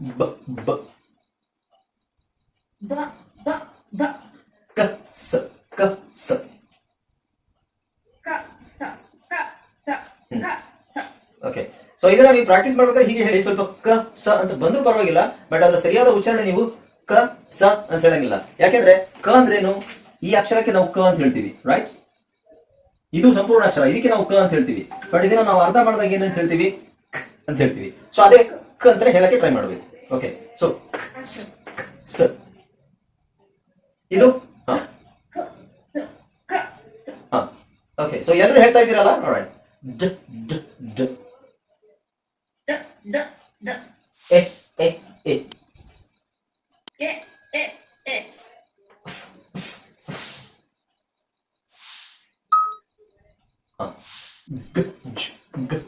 ಬ ಬ the the the. ಕ ಸ ಕ ಸ. ಕ ಸ ಕ ಸ ಕ ಸ. ಓಕೆ ಸೊ ಇದನ್ನ ನೀವು ಪ್ರಾಕ್ಟೀಸ್ ಮಾಡ್ಬೇಕಾದ್ರೆ ಹೀಗೆ ಹೇಳಿ. ಸ್ವಲ್ಪ ಕ ಸ ಅಂತ ಬಂದ್ರೂ ಪರವಾಗಿಲ್ಲ ಬಟ್ ಅದರ ಸರಿಯಾದ ಉಚ್ಚಾರಣೆ ನೀವು ಕ ಸ ಅಂತ ಹೇಳಂಗಿಲ್ಲ. ಯಾಕೆಂದ್ರೆ ಕ ಅಂದ್ರೇನು? ಈ ಅಕ್ಷರಕ್ಕೆ ನಾವು ಕ ಅಂತ ಹೇಳ್ತೀವಿ ರೈಟ್ ಇದು ಸಂಪೂರ್ಣ ಅಕ್ಷರ ಇದಕ್ಕೆ ನಾವು ಕ ಅಂತ ಹೇಳ್ತೀವಿ. ಬಟ್ ಇದನ್ನ ನಾವು ಅರ್ಧ ಮಾಡಿದಾಗ ಏನಂತ ಅಂತ ಹೇಳ್ತೀವಿ? ಕ್ ಅಂತ ಹೇಳ್ತೀವಿ. ಸೊ ಅದೇ ಕ ಅಂತ ಹೇಳಕ್ಕೆ ಟ್ರೈ ಮಾಡಬೇಕು. ಓಕೆ ಸೊ ಸ ಇದು ಓಕೆ ಸೊ ಎಲ್ಲರೂ ಹೇಳ್ತಾ ಇದ್ದೀರಲ್ಲ ನೋಡೋಣ ಡ ಡ ಡ ಎ ಎ ಎ ಗ ಜ ಗ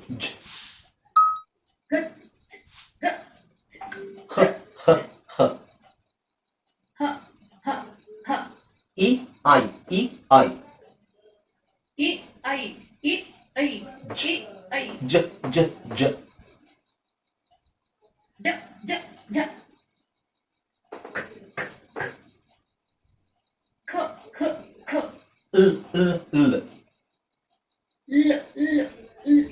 I. It, I, it, I, it, I. J, J, J. J, J, J. K, K, K. K, K, K. L, L, L. L, L, L.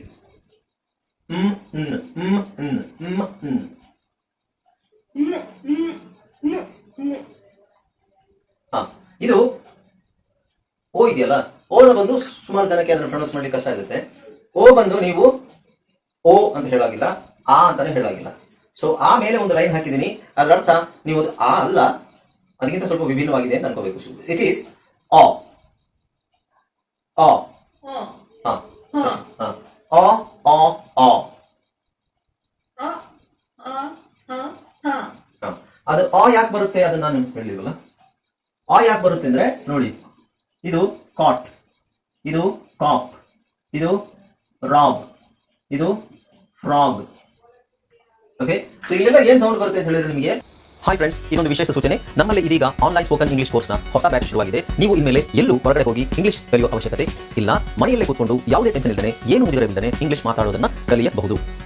M, N, M, N, M, N. M, M, M, M. À, ah, ಇದು ಓ ಇದೆಯಲ್ಲ ಓನ ಬಂದು ಸುಮಾರು ಜನಕ್ಕೆ ಅದನ್ನು pronounce ಮಾಡ್ಲಿಕ್ಕೆ ಕಷ್ಟ ಆಗುತ್ತೆ. ಓ ಬಂದು ನೀವು ಓ ಅಂತ ಹೇಳಾಗಿಲ್ಲ ಆ ಅಂತಾನೆ ಹೇಳಾಗಿಲ್ಲ ಸೊ ಆ ಮೇಲೆ ಒಂದು ಲೈನ್ ಹಾಕಿದ್ದೀನಿ. ಅದರ ಅರ್ಥ ನೀವು ಅದು ಆ ಅಲ್ಲ ಅದಕ್ಕಿಂತ ಸ್ವಲ್ಪ ವಿಭಿನ್ನವಾಗಿದೆ ಅಂತ ಅನ್ಕೋಬೇಕು ಇಟ್ ಈಸ್ ಆ. ಆ. ಅದು ಆ ಯಾಕೆ ಬರುತ್ತೆ ಅದನ್ನ ನಾನು ಹೇಳಿಲ್ವಲ್ಲ? ಆ ಯಾಕೆ ಬರುತ್ತೆ ಅಂದ್ರೆ ನೋಡಿ ಇದು ಕಾಟ್ ಇದು ಕಾಪ್ ಇದು ರಾಬ್ ಇದು ಫ್ರಾಗ್ ಓಕೆ ಸೊ ಇಲ್ಲೆಲ್ಲ ಏನ್ ಸೌಂಡ್ ಬರುತ್ತೆ ಅಂತ ಹೇಳಿದ್ರೆ ನಿಮಗೆ? ಹಾಯ್ ಫ್ರೆಂಡ್ಸ್ ಇದೊಂದು ವಿಶೇಷ ಸೂಚನೆ. ನಮ್ಮಲ್ಲಿ ಇದೀಗ ಆನ್ಲೈನ್ ಸ್ಪೋಕನ್ ಇಂಗ್ಲಿಷ್ ಕೋರ್ಸ್ನ ಹೊಸ ಬ್ಯಾಚ್ ಶುರುವಾಗಿದೆ. ನೀವು ಇನ್ಮೇಲೆ ಎಲ್ಲೂ ಹೊರಗಡೆ ಹೋಗಿ ಇಂಗ್ಲಿಷ್ ಕಲಿಯುವ ಅವಶ್ಯಕತೆ ಇಲ್ಲ. ಮನೆಯಲ್ಲೇ ಕೂತ್ಕೊಂಡು ಯಾವುದೇ ಟೆನ್ಷನ್ ಇಲ್ಲದೆ ಏನು ಮುಗಿದಿರಬಿಲ್ಲದೆ ಇಂಗ್ಲಿಷ್ ಮಾತಾಡೋದನ್ನ ಕಲಿಯಬಹುದು.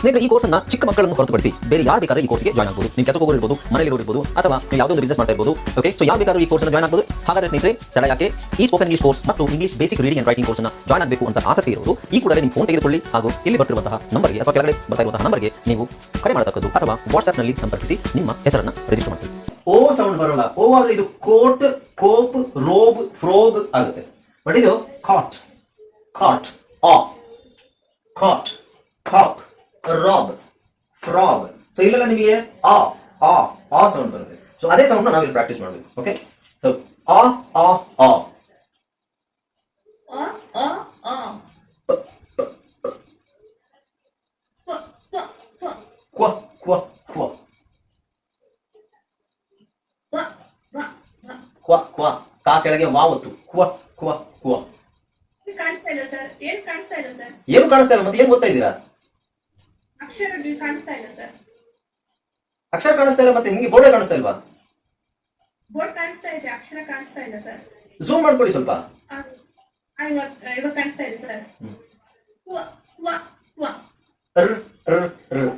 ಸ್ನೇಹಿತರೆ, ಈ ಕೋರ್ಸ್ ಅನ್ನ ಚಿಕ್ಕ ಮಕ್ಕಳನ್ನು ಹೊರತುಪಡಿಸಿ ಬೇರೆ ಯಾರು ಬೇಕಾದ್ರೆ ಈ ಕೋರ್ಸ್ಗೆ ಜಾಯ್ನ್ ಆಗಬಹುದು ನೀವು ಕೆಲಸ ಹೋಗಿರ್ಬೋದು ಮನೆಯಲ್ಲಿ ಇರ್ಬೋದು ಅಥವಾ ಯಾವುದೋ ಒಂದು ಬಿಸ್ನೆಸ್ ಮಾಡ್ತಾ ಇರ್ಬೋದು ಓಕೆ ಸೊ ಯಾವ ಬೇಕಾದ್ರೂ ಈ ಕೋರ್ಸ್ ಜಾಯ್ನ್ ಆಗಬಹುದು ಹಾಗಾದ್ರೆ ಸ್ನೇಹಿತರೆ, ತಡ ಯಾಕೆ? ಈ ಸ್ಪೋಕನ್ ಇಂಗ್ಲಿಷ್ ಕೋರ್ಸ್ ಮತ್ತು English basic reading and writing course join ಆಗಬೇಕು ಅಂತ ಆಸಕ್ತಿ ಇರೋದು, ಈ ಕೂಡಲೇ ನಿಮ್ಮ ಫೋನ್ ತೆಗೆದುಕೊಳ್ಳಿ ಹಾಗೂ ಇಲ್ಲಿ ಬರ್ತಿರುವಂತಹ ನಂಬರ್ಗೆ ಅಥವಾ ಕೆಳಗಡೆ ಬರ್ತಾ ಇರುವಂತಹ ನಂಬರ್ಗೆ ನೀವು ಕರೆ ಮಾಡತಕ್ಕದ್ದು ಅಥವಾ ವಾಟ್ಸ್ಆಪ್ನಲ್ಲಿ ಸಂಪರ್ಕಿಸಿ ನಿಮ್ಮ ಹೆಸರನ್ನ ರಿಜಿಸ್ಟರ್ ಮಾಡಿ ಓ ಸೌಂಡ್ ಬರಲ್ಲ. ಓ ಆದ್ರೆ ಇದು ಕೋಟ್, ಕೋಪ್, ರೋಬ್, ಫ್ರೋಗ್ ಆಗುತ್ತೆ. ಬಟ್ ಇದು ಕಾಟ್ ಕಾಟ್ ಆ ಕಾಟ್ ಕಾಪ್ ರಾಬ್ ಫ್ರಾಬ್ ಸೊ ಇಲ್ಲೆಲ್ಲ ನಿಮಗೆ ಆ ಆ ಆ ಸೌಂಡ್ ಬರುತ್ತೆ. ಸೊ ಅದೇ ಸೌಂಡ್ ನಾವು ಇಲ್ಲಿ ಪ್ರಾಕ್ಟೀಸ್ ಮಾಡಬೇಕು. ಓಕೆ ಸೊ ಆ ಆ ಆ. ಕ್ವ ಕ್ವ ಕ್ವ ಕ್ವ ಕ್ವ ಕಾ ಕೆಳಗೆ ವಾ ಒತ್ತು. ಕ್ವ ಕ್ವ ಕ್ವ ಏನ್ ಕಾಣಿಸ್ತಾ ಇಲ್ಲ ಗೊತ್ತಾ ಏನು ಕಾಣಿಸ್ತಾ ಮತ್ತೆ ಏನು ಓದ್ತಾ ಇದ್ದೀರಾ? ಅಕ್ಷರಗಳು ಕಾಣಿಸ್ತಾ ಇಲ್ಲ ಸರ್. ಅಕ್ಷರ ಕಾಣಿಸ್ತಾ ಇಲ್ಲ ಮತ್ತೆ ಹಿಂಗೆ ಬೋರ್ಡೇ ಕಾಣಿಸ್ತಾ ಇಲ್ವಾ? ಬೋರ್ಡ್ ಕಾಣಿಸ್ತಾ ಇದೆ ಅಕ್ಷರ ಕಾಣಿಸ್ತಾ ಇಲ್ಲ ಸರ್. ಝೂಮ್ ಮಾಡ್ಕೊಳ್ಳಿ ಸ್ವಲ್ಪ. ಇವಾಗ ಕಾಣಿಸ್ತಾ ಇದೆ ಸರ್. ವಾ. ರ್ ರ್ ರ್.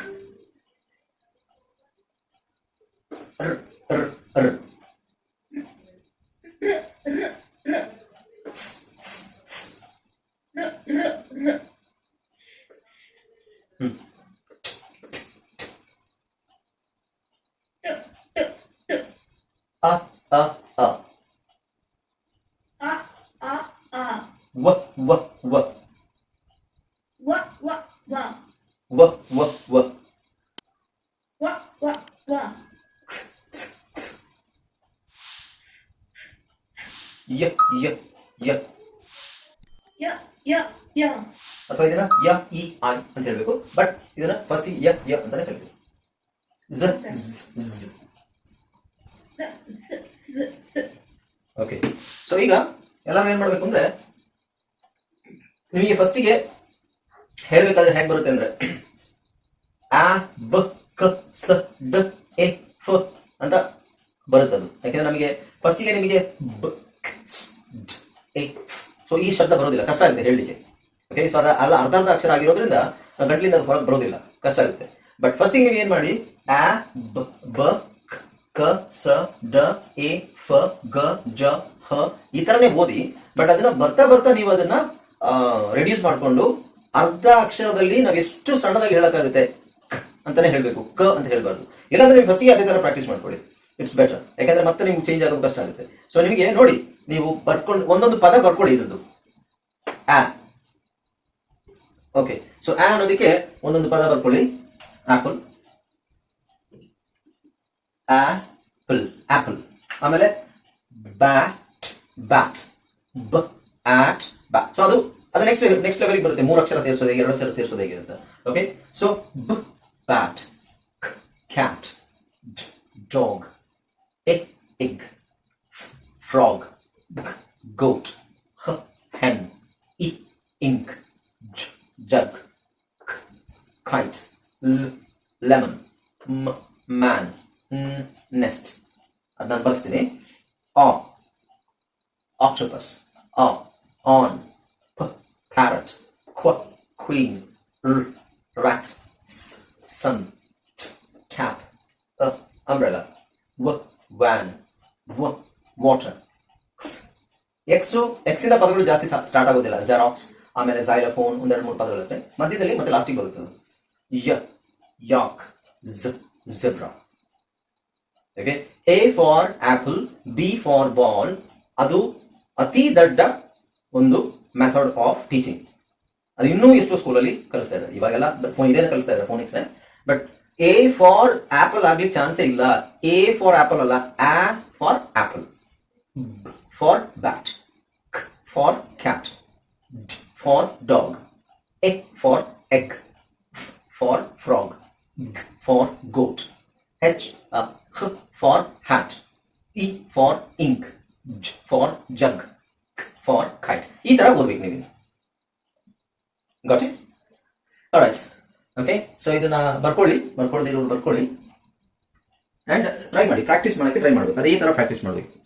ಯ ಯ ಯ. ಯ ಯ ಯ. ಅಥವಾ ಇದನ್ನ ಯ ಇ ಐ ಅಂತ ಹೇಳ್ಬೇಕು. ಬಟ್ ಇದನ್ನ ಫಸ್ಟ್ ಯ ಯ ಅಂತ ಹೇಳ್ಬೇಕು ಝ ಝ್ ಓಕೆ ಸೊ ಈಗ ಎಲ್ಲರೂ ಏನ್ ಮಾಡ್ಬೇಕು ಅಂದ್ರೆ ನಿಮಗೆ ಫಸ್ಟಿಗೆ ಹೇಳ್ಬೇಕಾದ್ರೆ ಹೇಗೆ ಬರುತ್ತೆ ಅಂದ್ರೆ ಆ ಬ ಕ ಸ ಡ ಎ ಫ ಅಂತ ಬರುತ್ತದು. ಯಾಕೆಂದ್ರೆ ನಮಗೆ ಫಸ್ಟಿಗೆ ನಿಮಗೆ ಬ ಸ್, ಈ ಶಬ್ದ ಬರೋದಿಲ್ಲ ಕಷ್ಟ ಆಗುತ್ತೆ ಹೇಳಲಿಕ್ಕೆ. ಓಕೆ ಸೊ ಅದ ಅಲ್ಲ ಅರ್ಧ ಅರ್ಧ ಅಕ್ಷರ ಆಗಿರೋದ್ರಿಂದ ಗಂಟ್ಲಿಂದ ಹೊರಗೆ ಬರೋದಿಲ್ಲ ಕಷ್ಟ ಆಗುತ್ತೆ. ಬಟ್ ಫಸ್ಟಿಗೆ ನೀವು ಏನ್ ಮಾಡಿ ಆ ಬ ಬ ಕ್, ಸ ಡ ಎ ಫ ಗ ಜ ಹ ಈ ತರನೇ ಓದಿ ಬಟ್ ಅದನ್ನ ಬರ್ತಾ ಬರ್ತಾ ನೀವು ಅದನ್ನ ರೆಡ್ಯೂಸ್ ಮಾಡ್ಕೊಂಡು ಅರ್ಧ ಅಕ್ಷರದಲ್ಲಿ ನಾವು ಎಷ್ಟು ಸಣ್ಣದಾಗಿ ಹೇಳಕ್ಕಾಗುತ್ತೆ ಅಂತಾನೆ ಹೇಳ್ಬೇಕು ಕ ಅಂತ ಹೇಳ್ಬಾರ್ದು. ಇಲ್ಲಾಂದ್ರೆ ನೀವು ಫಸ್ಟಿಗೆ ಅದೇ ತರ ಪ್ರಾಕ್ಟೀಸ್ ಮಾಡ್ಕೊಳ್ಳಿ. ಇಟ್ಸ್ ಬೆಟರ್ ಯಾಕಂದ್ರೆ ಮತ್ತೆ ನಿಮ್ಗೆ ಚೇಂಜ್ ಆಗೋದು ಕಷ್ಟ ಆಗುತ್ತೆ. ಸೊ ನಿಮಗೆ ನೋಡಿ, ನೀವು ಬರ್ಕೊಂಡು, ಒಂದೊಂದು ಪದ ಬರ್ಕೊಳ್ಳಿ ಇದ್ರದ್ದು. ಆ. ಓಕೆ ಸೊ ಆ ಅನ್ನೋದಕ್ಕೆ ಒಂದೊಂದು ಪದ ಬರ್ಕೊಳ್ಳಿ. ಆಪಲ್ ಆಪಲ್ ಆಪಲ್ ಆಮೇಲೆ ಬ್ಯಾಟ್ ಬ್ಯಾಟ್ ಬ ಆಟ್ ಬ್ಯಾಟ್ ಸೊ ಅದು ಅದು ನೆಕ್ಸ್ಟ್ ನೆಕ್ಸ್ಟ್ ಲೆವೆಲ್ಗೆ ಬರುತ್ತೆ. ಮೂರು ಅಕ್ಷರ ಸೇರಿಸೋದು ಎರಡು ಅಕ್ಷರ ಸೇರಿಸೋದು ಹೇಗೆ ಅಂತ. ಓಕೆ ಸೊ ಬ bat cat dog Egg egg frog, g, goat, h, hen, e, ink, j, jug, k, kite, l, lemon, m, man, n, nest. ಅದು ನಾನು ಬರ್ಸ್ತೀನಿ ಆ ಆಕ್ಟೋಪಸ್ ಆ ಆನ್ ಪ ಪ್ಯಾರಟ್ ಕ್ವ ಕ್ವೀನ್ ರ್ rat s sun t tap a umbrella w van. Motor X X ಎಕ್ಸಿನ ಪದಗಳು ಜಾಸ್ತಿ start ಆಗೋದಿಲ್ಲ. ಜೆರಾಕ್ಸ್ ಆಮೇಲೆ ಜೈಲಫೋನ್ ಒಂದೆರಡು ಮೂರು ಪದಗಳು ಅಷ್ಟೇ. ಮಧ್ಯದಲ್ಲಿ ಮತ್ತೆ ಲಾಸ್ಟಿಗೆ ಬರುತ್ತದೆ ಯ yak ಝ zebra okay A for apple B for ball ಅದು ಅತಿ ದೊಡ್ಡ ಒಂದು ಮೆಥಡ್ ಆಫ್ ಟೀಚಿಂಗ್ ಅದು ಇನ್ನೂ ಎಷ್ಟೋ ಸ್ಕೂಲಲ್ಲಿ ಕಲಿಸ್ತಾ ಇದ್ದಾರೆ. ಇವಾಗೆಲ್ಲ ಫೋನ್ ಇದೇನೆ ಕಲಿಸ್ತಾ ಇದ್ದಾರೆ phonics but A for apple ಆಗ್ಲಿಕ್ಕೆ ಚಾನ್ಸೇ ಇಲ್ಲ ಎ ಫಾರ್ ಆಪಲ್ ಅಲ್ಲ a for apple for bat, k for cat, d for dog, e for egg, f for frog, g for goat, h uh, h for hat, e for ink, j for jug, k for kite. ಈ ತರ ಓದ್ಬೇಕು ನೀವು got it right okay so ಇದನ್ನ ಬರ್ಕೊಳ್ಳಿ, ಬರ್ಕೊಳ್ಳದಿರೋರು ಬರ್ಕೊಳ್ಳಿ. And try ಮಾಡಿ practice ಮಾಡೋಕ್ಕೆ ಟ್ರೈ ಮಾಡಬೇಕು. ಅದೇ ತರ ಪ್ರಾಕ್ಟೀಸ್ ಮಾಡಬೇಕು.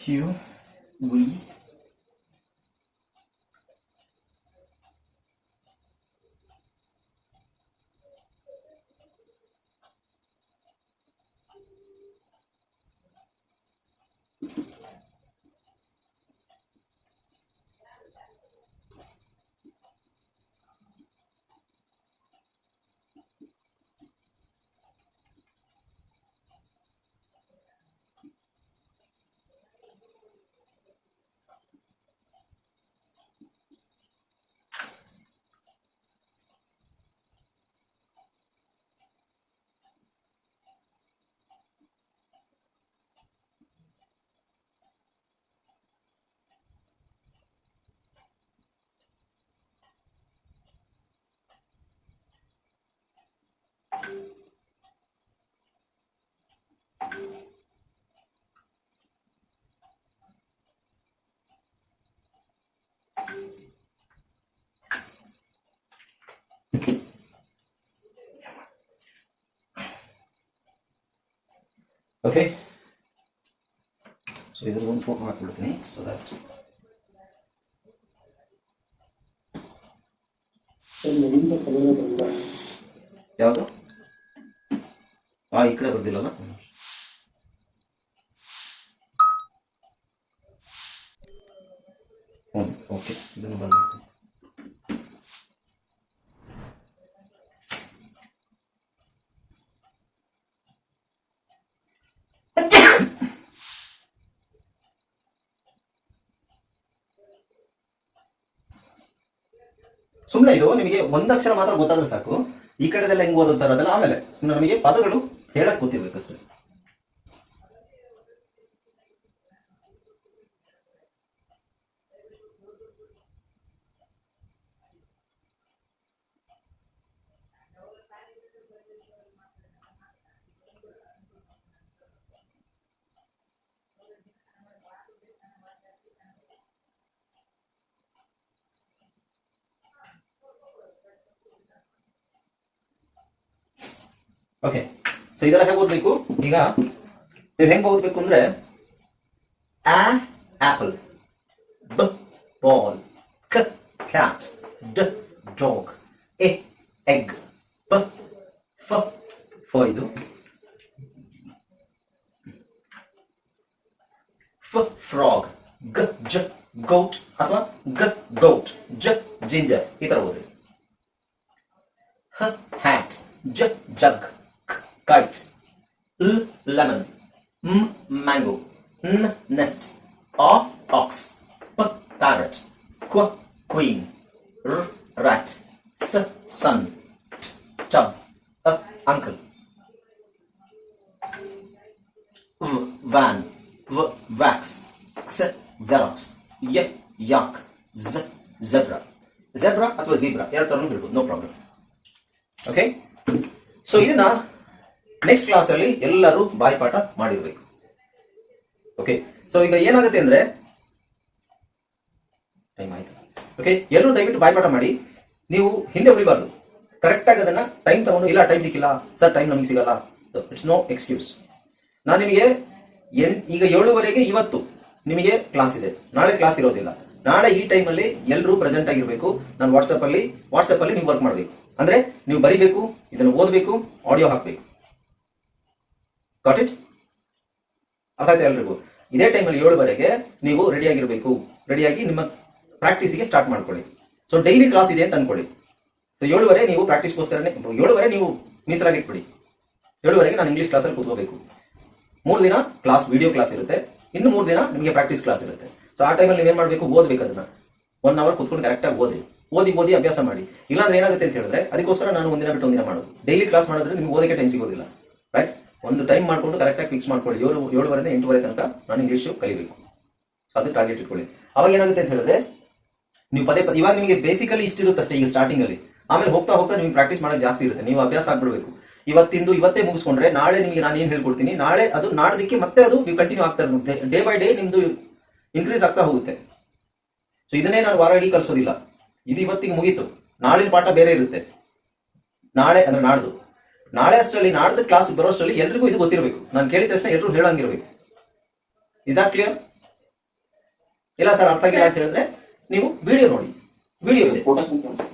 ಯು ವಿ ಓಕೆ ಸೊ ಇದ್ರ ಒಂದು ಫೋಟೋ ಹಾಕ್ಬಿಡ್ತೀನಿ. ಸೊ ದಟ್ ಯಾವುದು? ಆ ಈ ಕಡೆ ಬರ್ದಿಲ್ಲಲ್ಲ ಹ್ಞೂ ಓಕೆ ಇದನ್ನು ಬರ್ತೀನಿ ಸುಮ್ಮನೆ ಇದು ನಿಮಗೆ ಒಂದಕ್ಷರ ಮಾತ್ರ ಗೊತ್ತಾದ್ರೆ ಸಾಕು. ಈ ಕಡೆದೆಲ್ಲ ಹೆಂಗ್ ಓದೋದು ಸರ್ ಅದೆಲ್ಲ ಆಮೇಲೆ ಸುಮ್ಮನೆ ನಮಗೆ ಪದಗಳು ಹೇಳಕ್ ಗೊತ್ತಿರ್ಬೇಕು ಅಷ್ಟೇ. ಓಕೆ ಸೊ ಇದೆಲ್ಲ ಹೇಗೆ ಓದ್ಬೇಕು? ಈಗ ನೀವು ಹೆಂಗ್ ಓದ್ಬೇಕು ಅಂದ್ರೆ ಆ ಆಪಲ್ ಬ ಬಾಲ್ ಕ ಕ್ಯಾಟ್ ಡ ಡಾಗ್ ಎ ಎಗ್ ಪ ಫ ಫ ಇದು. ಫ ಫ್ರಾಗ್ ಗ ಜ ಗೌಟ್ ಅಥವಾ ಗ ಗೌಟ್ ಜ ಜಿಂಜರ್ ಈ ತರ ಓದ್ರಿ. ಹ ಹ್ಯಾಟ್ ಜ jug, uncle, v van, v wax, x xerox, y yak, z zebra. zebra ಅಥವಾ zebra ಎರಡು ತರನು ಬಿಡ್ಬೋದು ನೋ ಪ್ರಾಬ್ಲಮ್ ಓಕೆ ಸೊ ಇದನ್ನ ನೆಕ್ಸ್ಟ್ ಕ್ಲಾಸ್ ಅಲ್ಲಿ ಎಲ್ಲರೂ ಬಾಯ್ಪಾಠ ಮಾಡಿರ್ಬೇಕು. ಓಕೆ ಸೊ ಈಗ ಏನಾಗುತ್ತೆ ಅಂದ್ರೆ ಟೈಮ್ ಆಯ್ತು. ಓಕೆ ಎಲ್ಲರೂ ದಯವಿಟ್ಟು ಬಾಯ್ಪಾಠ ಮಾಡಿ. ನೀವು ಹಿಂದೆ ಉಳಿಬಾರ್ದು. ಕರೆಕ್ಟ್ ಆಗಿ ಅದನ್ನ ಟೈಮ್ ತಗೊಂಡು, ಇಲ್ಲ ಟೈಮ್ ಸಿಕ್ಕಿಲ್ಲ ಸರ್ ಟೈಮ್ ನಮಗೆ ಸಿಗಲ್ಲ. ಇಟ್ಸ್ ನೋ ಎಕ್ಸ್ಕ್ಯೂಸ್ ನಾನು ನಿಮಗೆ ಈಗ ಏಳುವರೆಗೆ ಇವತ್ತು ನಿಮಗೆ ಕ್ಲಾಸ್ ಇದೆ. ನಾಳೆ ಕ್ಲಾಸ್ ಇರೋದಿಲ್ಲ. ನಾಳೆ ಈ ಟೈಮಲ್ಲಿ ಎಲ್ಲರೂ ಪ್ರೆಸೆಂಟ್ ಆಗಿರಬೇಕು. ನಾನು ವಾಟ್ಸಪ್ ಅಲ್ಲಿ ವಾಟ್ಸಪ್ ಅಲ್ಲಿ ನೀವು ವರ್ಕ್ ಮಾಡಬೇಕು. ಅಂದ್ರೆ ನೀವು ಬರಿಬೇಕು, ಇದನ್ನು ಓದಬೇಕು ಆಡಿಯೋ ಹಾಕಬೇಕು. ಗಾಟ್ ಇಟ್ ಅರ್ಥ ಆಯ್ತಾ ಎಲ್ರಿಗೂ? ಇದೇ ಟೈಮಲ್ಲಿ ಏಳುವರೆಗೆ ನೀವು ರೆಡಿ ಆಗಿರ್ಬೇಕು. ರೆಡಿಯಾಗಿ ನಿಮ್ಮ ಪ್ರಾಕ್ಟೀಸಿಗೆ ಸ್ಟಾರ್ಟ್ ಮಾಡ್ಕೊಳ್ಳಿ. ಸೊ ಡೈಲಿ ಕ್ಲಾಸ್ ಇದೆ ಅಂತ ಅನ್ಕೊಳ್ಳಿ. ಸೊ ಏಳುವರೆ ನೀವು ಪ್ರಾಕ್ಟೀಸ್ಗೋಸ್ಕರನೇ ಏಳುವರೆ ನೀವು ಮೀಸಲಾಗಿಟ್ಬಿಡಿ ಏಳುವರೆಗೆ ನಾನು ಇಂಗ್ಲಿಷ್ ಕ್ಲಾಸಲ್ಲಿ ಕೂತ್ಕೋಬೇಕು. ಮೂರು ದಿನ ಕ್ಲಾಸ್ ವಿಡಿಯೋ ಕ್ಲಾಸ್ ಇರುತ್ತೆ. ಇನ್ನು ಮೂರು ದಿನ ನಿಮಗೆ ಪ್ರಾಕ್ಟೀಸ್ ಕ್ಲಾಸ್ ಇರುತ್ತೆ. ಸೊ ಆ ಟೈಮಲ್ಲಿ ನೀವೇನ್ ಮಾಡಬೇಕು? ಓದ್ಬೇಕು ಅದನ್ನ. ಒನ್ ಅವರ್ ಕೂತ್ಕೊಂಡು ಕರೆಕ್ಟಾಗಿ ಓದಿ. ಓದಿ ಓದಿ ಅಭ್ಯಾಸ ಮಾಡಿ. ಇಲ್ಲಾಂದ್ರೆ ಏನಾಗುತ್ತೆ ಅಂತ ಹೇಳಿದ್ರೆ, ಅದಕ್ಕೋಸ್ಕರ ನಾನು ಒಂದಿನ ಬಿಟ್ಟು ಒಂದಿನ ಮಾಡೋದು. ಡೈಲಿ ಕ್ಲಾಸ್ ಮಾಡಿದ್ರೆ ನಿಮ್ಗೆ ಓದಕ್ಕೆ ಟೈಮ್ ಸಿಗೋದಿಲ್ಲ. ರೈಟ್ ಒಂದು ಟೈಮ್ ಮಾಡ್ಕೊಂಡು ಕರೆಕ್ಟಾಗಿ ಫಿಕ್ಸ್ ಮಾಡ್ಕೊಳ್ಳಿ. ಏಳು ಏಳುವರೆಯಿಂದ ಎಂಟುವರೆ ತನಕ ನಾನು ಇಂಗ್ಲೀಷು ಕಲಿಬೇಕು. ಅದು ಟಾರ್ಗೆಟ್ ಇಟ್ಕೊಳ್ಳಿ. ಅವಾಗ ಏನಾಗುತ್ತೆ ಅಂತ ಹೇಳಿದ್ರೆ, ನೀವು ಪದೇ ಪದೇ, ಇವಾಗ ನಿಮಗೆ ಬೇಸಿಕಲಿ ಇಷ್ಟಿರುತ್ತೆ ಅಷ್ಟೇ ಈಗ ಸ್ಟಾರ್ಟಿಂಗ್ ಅಲ್ಲಿ. ಆಮೇಲೆ ಹೋಗ್ತಾ ಹೋಗ್ತಾ ನಿಮಗೆ ಪ್ರಾಕ್ಟೀಸ್ ಮಾಡೋದು ಜಾಸ್ತಿ ಇರುತ್ತೆ. ನೀವು ಅಭ್ಯಾಸ ಆಗ್ಬಿಡ್ಬೇಕು. ಇವತ್ತಿಂದು ಇವತ್ತೇ ಮುಗಿಸ್ಕೊಂಡ್ರೆ ನಾಳೆ ನಿಮಗೆ ನಾನು ಏನ್ ಹೇಳ್ಕೊಡ್ತೀನಿ? ನಾಳೆ ಅದು ನಾಡ್ದಕ್ಕೆ ಮತ್ತೆ ಅದು ನೀವು ಕಂಟಿನ್ಯೂ ಆಗ್ತಾ ಇರುತ್ತೆ ಡೇ ಬೈ ಡೇ ನಿಮ್ದು ಇನ್ಕ್ರೀಸ್ ಆಗ್ತಾ ಹೋಗುತ್ತೆ. ಸೊ ಇದನ್ನೇ ನಾನು ವಾರ ಇಡೀ ಕಲಿಸೋದಿಲ್ಲ. ಇದು ಇವತ್ತಿಗೆ ಮುಗೀತು. ನಾಳಿನ ಪಾಠ ಬೇರೆ ಇರುತ್ತೆ. ನಾಳೆ ಅಂದ್ರೆ ನಾಡ್ದು. ನಾಳೆ ಅಷ್ಟರಲ್ಲಿ ನಾಡ್ದು ಕ್ಲಾಸ್ ಬರೋಷ್ಟರಲ್ಲಿ ಎಲ್ರಿಗೂ ಇದು ಗೊತ್ತಿರಬೇಕು. ನಾನು ಕೇಳಿದ ತಕ್ಷಣ ಎಲ್ಲರೂ ಹೇಳಂಗಿರ್ಬೇಕು. ಇಸ್ ಆಟ್ ಕ್ಲಿಯರ್ ಇಲ್ಲ ಸರ್ ಅರ್ಥ ಆಗಿಲ್ಲ ಅಂತ ಹೇಳಿದ್ರೆ ನೀವು ವಿಡಿಯೋ ನೋಡಿ. ವಿಡಿಯೋ ಇದೆ. ಫೋಟೋ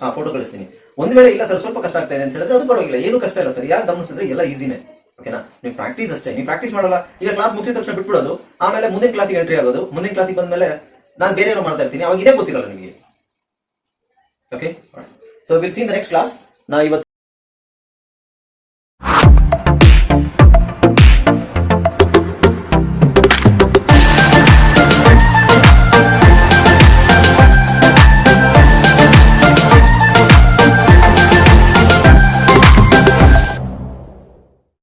ಹಾ ಫೋಟೋ ಕಳಿಸ್ತೀನಿ. ಒಂದ್ ವೇಳೆ ಇಲ್ಲ ಸರ್, ಸ್ವಲ್ಪ ಕಷ್ಟ ಆಗ್ತಾ ಇದೆ ಅಂತ ಹೇಳಿದ್ರೆ ಅದು ಪರವಾಗಿಲ್ಲ. ಏನು ಕಷ್ಟ ಇಲ್ಲ ಸರ್. ಯಾರು ಗಮನಿಸಿದ್ರೆ ಎಲ್ಲ ಈಸಿನೇ ಓಕೆನಾ ನೀವು ಪ್ರಾಕ್ಟೀಸ್ ಅಷ್ಟೇ. ನೀವು ಪ್ರಾಕ್ಟೀಸ್ ಮಾಡಲ್ಲ. ಈಗ ಕ್ಲಾಸ್ ಮುಗಿಸಿದ ತಕ್ಷಣ ಬಿಟ್ಬಿಡೋದು. ಆಮೇಲೆ ಮುಂದಿನ ಕ್ಲಾಸಿಗೆ ಎಂಟ್ರಿ ಆಗೋದು. ಮುಂದಿನ ಕ್ಲಾಸಿಗೆ ಬಂದ್ಮೇಲೆ ನಾನು ಬೇರೆ ಏನೋ ಮಾಡ್ತಾ ಇರ್ತೀನಿ. ಅವಾಗ ಇದೇ ಗೊತ್ತಿರಲ್ಲ ನಿಮಗೆ. Okay so will seen the next class ನಾ ಇವತ್ತು